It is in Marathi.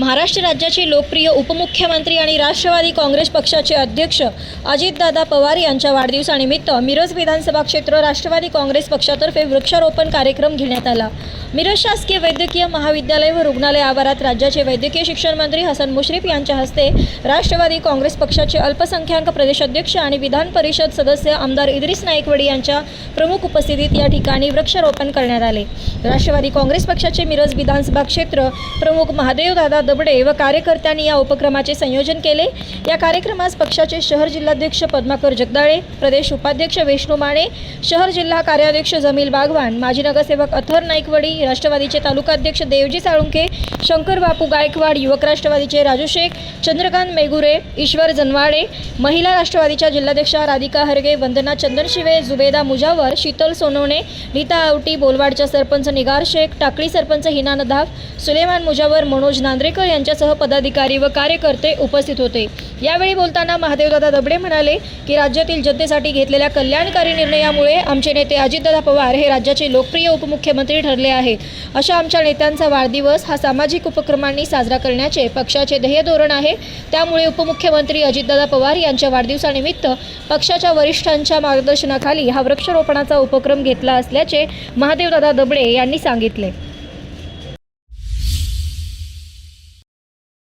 महाराष्ट्र राज्याचे लोकप्रिय उपमुख्यमंत्री आणि राष्ट्रवादी काँग्रेस पक्षाचे अध्यक्ष अजितदादा पवार यांच्या वाढदिवसानिमित्त मिरज विधानसभा क्षेत्र राष्ट्रवादी काँग्रेस पक्षातर्फे वृक्षारोपण कार्यक्रम घेण्यात आला. मिरज शासकीय वैद्यकीय महाविद्यालय व रुग्णालय आवारात राज्याचे वैद्यकीय शिक्षण मंत्री हसन मुश्रीफ यांच्या हस्ते राष्ट्रवादी काँग्रेस पक्षाचे अल्पसंख्याक प्रदेशाध्यक्ष आणि विधान परिषद सदस्य आमदार इद्रिस नाईकवडी यांच्या प्रमुख उपस्थितीत या ठिकाणी वृक्षारोपण करण्यात आले. राष्ट्रवादी काँग्रेस पक्षाचे मिरज विधानसभा क्षेत्र प्रमुख महादेव दादा दबडे व कार्यकर्त्यांनी या उपक्रमाचे संयोजन केले. या कार्यक्रमास पक्षाचे शहर जिल्हाध्यक्ष पद्माकर जगदाळे प्रदेश उपाध्यक्ष विष्णू माने शहर जिल्हा कार्याध्यक्ष जमील बागवान माजी नगरसेवक अथर नाईकवडी राष्ट्रवादीचे तालुकाध्यक्ष देवजी साळुंखे शंकर बापू गायकवाड युवक राष्ट्रवादीचे राजू शेख चंद्रकांत मेगुरे ईश्वर जनवाडे महिला राष्ट्रवादीच्या जिल्हाध्यक्षा राधिका हरगे वंदना चंदनशिवे जुबेदा मुजावर शीतल सोनवणे नीता आवटी बोलवाडच्या सरपंच निगार शेख टाकळी सरपंच हिना नदाफ सुलेमान मुजावर मनोज नांद्रेकर यांच्यासह पदाधिकारी व कार्यकर्ते उपस्थित होते. यावेळी बोलताना महादेवदादा दबडे म्हणाले की राज्यातील जनतेसाठी घेतलेल्या कल्याणकारी निर्णयामुळे आमचे नेते अजितदादा पवार हे राज्याचे लोकप्रिय उपमुख्यमंत्री ठरले आहेत. अशा आमच्या नेत्यांचा वाढदिवस हा सामाजिक उपक्रमांनी साजरा करण्याचे पक्षाचे ध्येय धोरण आहे. त्यामुळे उपमुख्यमंत्री अजितदादा पवार यांच्या वाढदिवसानिमित्त पक्षाच्या वरिष्ठांच्या मार्गदर्शनाखाली हा वृक्षारोपणाचा उपक्रम घेतला असल्याचे महादेवदादा दबडे यांनी सांगितले.